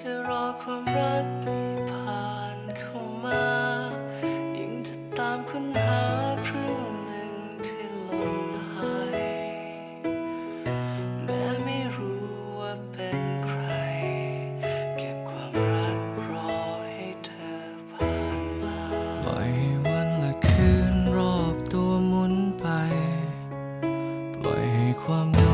จะรอความรักผ่านเข้ามา ยิ่งจะตามค้นหาครึ่งหนึ่งที่หล่นหาย แม้ไม่รู้ว่าเป็นใคร เก็บความรักรอให้เธอผ่านมาปล่อยให้วันและคืนรอบตัวหมุนไป ปล่อยให้ความเหงา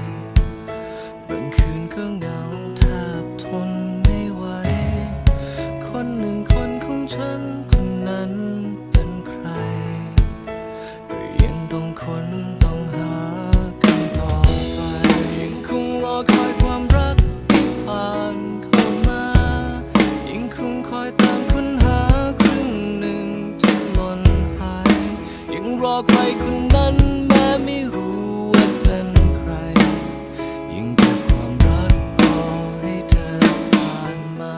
รอใครคนนั้นแม้ไม่รู้ว่าเป็นใคร ยังเก็บความรักรอให้เธอผ่านมา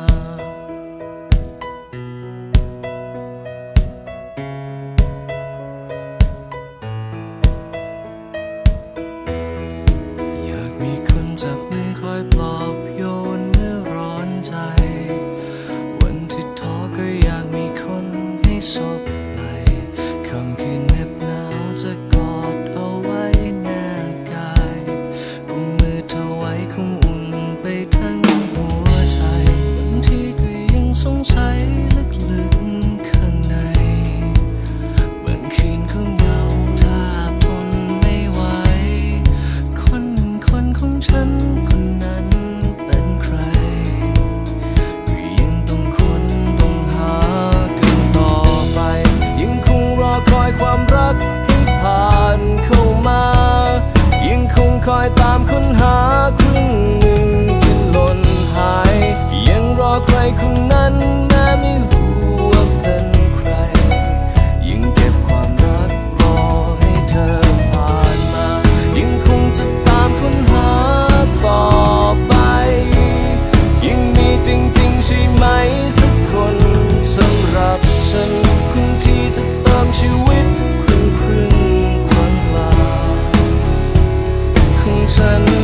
อยากมีคน Once again. อยตามคน person